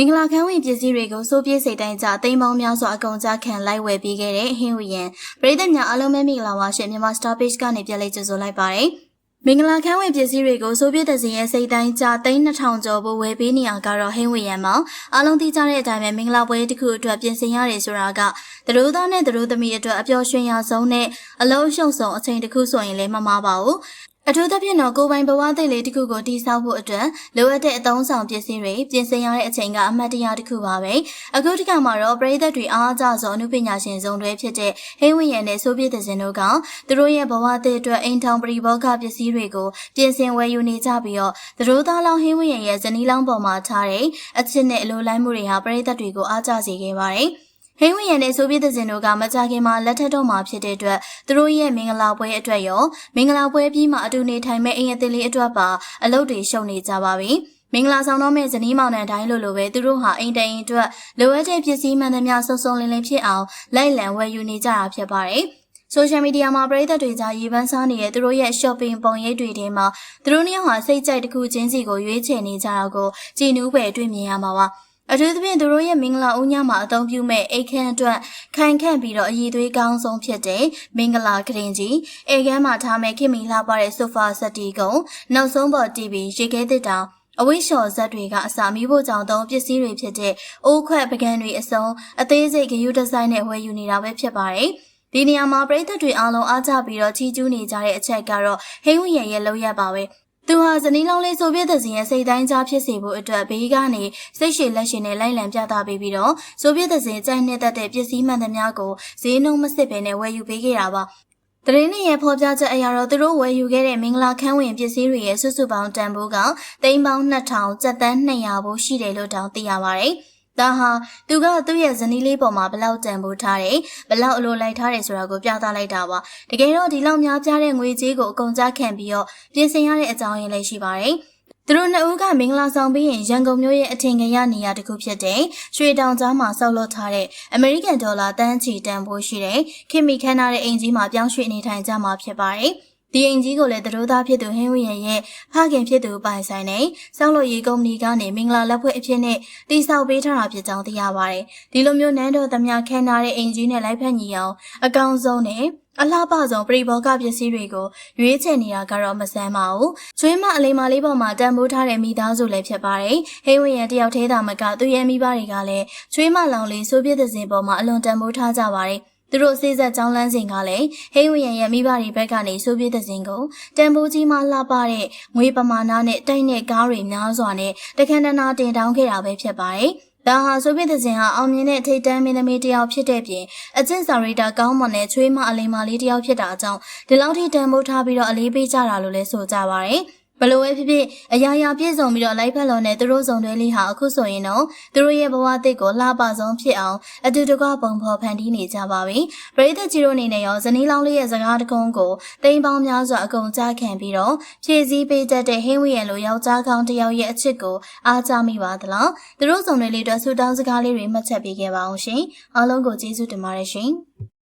မင်္ဂလာခန်းဝင်ပစ္စည်းတွေကိုစိုးပြေးစိတ်တိုင်းကြတိမ်ပေါင်းများစွာအကုန်ကြခံလိုက်ဝယ်ပေးခဲ့တဲ့ဟင်းဝီယံပရိသတ်များအားလုံးပဲမင်္ဂလာပါရှင်မြန်မာ Star Page ကနေပြန်လည်ကြိုဆိုလိုက်ပါတယ်မင်္ဂလာခန်းဝင်ပစ္စည်းတွေကိုစိုးပြေးတဲ့စင်ရဲ့စိတ်တိုင်းကြသိန်း2000ကျော်ဖို့ဝယ်ပေးနေအောင်ကတော့ဟင်းဝီယံမှာအားလုံးသိကြတဲ့အတိုင်းပဲမင်္ဂလာပွဲတစ်ခုအတွက်ပြင်ဆင်ရတယ်ဆိုတာကတရိုးသားနဲ့တရိုးသမီးအတွက်အပျော်ရွှင်ရဆုံးနဲ့အလုံးရှုံဆုံးအချိန်တစ်ခုဆိုရင်လည်းမမှားပါဘူး အထူးသဖြင့်တော့ကိုယ်ပိုင်ဘဝသစ်လေးတစ်ခုကိုတည်ဆောက်ဖို့အတွက်လိုအပ်တဲ့အသုံးဆောင်ပစ္စည်းတွေပြင်ဆင်ရတဲ့အချိန်ကအမှတ်တရတစ်ခုပါပဲအခုဒီကမှာတော့ပရိသတ်တွေအားအကျဆုံးအမှုပညာရှင်စုံတွေဖြစ်တဲ့ဟင်းဝင်းရံနဲ့ဆိုဗီယက်စင်တို့ကသူတို့ရဲ့ဘဝသစ်အတွက်အိမ်ထောင်ပရိဘောဂပစ္စည်းတွေကိုပြင်ဆင်ဝယ်ယူနေကြပြီးတော့သူတို့သားလောင်းဟင်းဝင်းရံရဲ့ဇနီးလောင်းပေါ်မှာထားတဲ့အချစ်နဲ့အလိုလိုက်မှုတွေဟာပရိသတ်တွေကိုအားကျစေခဲ့ပါတယ် ဟင်းဝင်ရတဲ့ဆိုဗီယက်စင်တို့ကမကြခင်မှာလက်ထက်တော့မှာဖြစ်တဲ့အတွက်သူတို့ရဲ့မင်္ဂလာပွဲအတွက်ရောမင်္ဂလာပွဲပြီးမှအတူနေထိုင်မဲ့အိမ်အသစ်လေးအတွက်ပါအလုပ်တွေရှုံနေကြပါပြီမင်္ဂလာဆောင်တော့မဲ့ဇနီးမောင်နှံတိုင်းလိုလိုပဲသူတို့ဟာအိမ်တိုင်အတွက်လိုအပ်တဲ့ပစ္စည်းမှန်သမျှစုံစုံလင်လင်ဖြစ်အောင်လိုက်လံဝယ်ယူနေကြတာဖြစ်ပါတယ်ဆိုရှယ်မီဒီယာမှာပရိသတ်တွေကြားရေပန်းစားနေတဲ့သူတို့ရဲ့ shopping ပုံရိပ်တွေထဲမှာသူတို့နှစ်ယောက်ဟာစိတ်ကြိုက်တစ်ခုချင်းစီကိုရွေးချယ်နေကြတာကိုကြည်နူးပဲတွေ့မြင်ရမှာပါ။ အထူးသဖြင့်သူတို့ရဲ့မင်္ဂလာဦးညမှာအသုံးပြုမဲ့အိတ်ခမ်းအတွက်ခိုင်ခန့်ပြီးတော့အည်သွေးကောင်းဆုံးဖြစ်တဲ့မင်္ဂလာကရင်ကြီးအိတ်ခမ်းမှာထားမဲ့ခင်မီလှပတဲ့ဆိုဖာဆက်တီကုံနောက်ဆုံးပေါ် TV ရေခဲသစ်တောင်အဝိရှော်ဇက်တွေကအစာမီးဖို့ကြောင့်သုံးပစ္စည်းတွေဖြစ်တဲ့အိုးခွက်ပကံတွေအစုံအသေးစိတ်ဂရုဒီဇိုင်းနဲ့ဝယ်ယူနေတာပဲဖြစ်ပါတယ်။ဒီနေရာမှာပြည်သက်တွေအားလုံးအားကြပြီးတော့ချီးကျူးနေကြတဲ့အချက်ကတော့ဟိန်းဝီရဲ့ရဲ့လောက်ရပါပဲ သူဟာဇနီးလောင်းလေးဆိုဗီယက်သက်စင်ရဲ့စိတ်တိုင်းကြားဖြစ်စေဖို့အတွက်ဘေးကနေစိတ်ရှည်လက်ရှင်နဲ့လိုက်လံပြသပေးပြီးတော့ဆိုဗီယက်သက်စင်ကြိုက်နေတဲ့တဲ့ပစ္စည်းမှန်သမျှကိုဈေးနှုန်းမစစ်ဘဲနဲ့ဝယ်ယူပေးခဲ့တာပါတရင်နဲ့ရဲ့ဖော်ပြချက်အရာတော့သူတို့ဝယ်ယူခဲ့တဲ့မင်္ဂလာခန်းဝင်ပစ္စည်းတွေရဲ့စုစုပေါင်းတန်ဖိုးကသိန်းပေါင်း2000ကျပ်တန်း200ဘိုးရှိတယ်လို့တောင်သိရပါတယ်။ ဒါဟာသူကသူ့ရဲ့ဇနီးလေးပေါ်မှာဘလောက်တန်ဖိုးထားတယ်ဘလောက်အလိုလိုက်ထားတယ်ဆိုတာကိုပြသလိုက်တာပါတကယ်တော့ဒီလောက်များပြားတဲ့ငွေကြေးကိုအကုန်ကြခံပြီးတော့ပြင်ဆင်ရတဲ့အကြောင်းရင်းလည်းရှိပါတယ်သူတို့နှစ်ဦးကမင်္ဂလာဆောင်ပြီးရင်ရန်ကုန်မြို့ရဲ့အထင်ကရနေရာတစ်ခုဖြစ်တဲ့ရွှေတောင်ကြားမှာဆောက်လုပ်ထားတဲ့အမေရိကန်ဒေါ်လာတန်းချီတန်ဖိုးရှိတဲ့ခင်မီခန်းထားတဲ့အိမ်ကြီးမှာပြောင်းရွှေ့နေထိုင်ကြမှာဖြစ်ပါတယ်။ ဒီအိမ်ကြီးကိုလည်းတရိုးသားဖြစ်သူဟင်းဝရရဲ့ဖခင်ဖြစ်သူပိုင်ဆိုင်နေစောက်လို့ရေးကုမ္ပဏီကနေမင်္ဂလာလက်ဖွဲ့အဖြစ်နဲ့တိစောက်ပေးထားတာဖြစ်ကြောင်းသိရပါတယ်။ဒီလိုမျိုးနန်းတော်သမျှခန်းထားတဲ့အိမ်ကြီးနဲ့လိုက်ဖက်ညီအောင်အကောင်ဆုံးနဲ့အလှပဆုံးပရိဘောဂပစ္စည်းတွေကိုရွေးချယ်နေတာကတော့မဆန်းပါဘူး။ကျွေးမအလိမ္မာလေးပေါ်မှာတန်ဖိုးထားတဲ့မိသားစုလည်းဖြစ်ပါတယ်။ဟိဝရန်တယောက်သေးတာမကသူရဲ့မိဘတွေကလည်းကျွေးမလောင်လေးဆိုပြည့်တဲ့စင်ပေါ်မှာအလွန်တန်ဖိုးထားကြပါတယ်။ သူတို့စေးဆက်ကြောင်းလန်းစဉ်ကလည်းဟိဝရန်ရဲ့မိဘတွေဘက်ကနေဆိုပြတဲ့စဉ်ကိုတန်ဖိုးကြီးမှလှပတဲ့ငွေပမာဏနဲ့တိုက်တဲ့ကားတွေများစွာနဲ့တခန္ဓနာတင်တောင်းခဲ့တာပဲဖြစ်ပါတယ်။ဒါဟာဆိုဗီယက်ဇင်ဟာအောင်မြင်တဲ့ထိပ်တန်းမင်းသမီးတယောက်ဖြစ်တဲ့ပြင်အကျင့်စာရိတာကောင်းမွန်တဲ့ချွေးမအလိမ္မာလေးတယောက်ဖြစ်တာကြောင့်ဒီလောက်ထိတန်ဖိုးထားပြီးတော့အလေးပေးကြတာလို့လည်းဆိုကြပါရယ်။ ဘလို့ပဲဖြစ်ဖြစ်အရာရာပြည့်စုံပြီးတော့လိုက်ဖက်လုံးနဲ့သူတို့စုံတွဲလေးဟာအခုဆိုရင်တော့သူတို့ရဲ့ဘဝသစ်ကိုလှပဆုံးဖြစ်အောင်အတူတကွပုံဖော်ဖန်တီးနေကြပါပြီ။ပရိသတ်ကြီးတို့အနေနဲ့ရောဇနီးလောင်းလေးရဲ့စကားတကုန်းကိုတိမ်ပေါင်းများစွာအကုန်ကြားခံပြီးတော့ဖြည့်ဆည်းပေးတတ်တဲ့ဟင်းဝီရန်လိုယောက်ျားကောင်းတစ်ယောက်ရဲ့အချစ်ကိုအားကြမိပါသလား။သူတို့စုံတွဲလေးတို့ဆူတောင်းစကားလေးတွေမှတ်ချက်ပေးခဲ့ပါအောင်ရှင်။အားလုံးကိုကျေးဇူးတင်ပါတယ်ရှင်။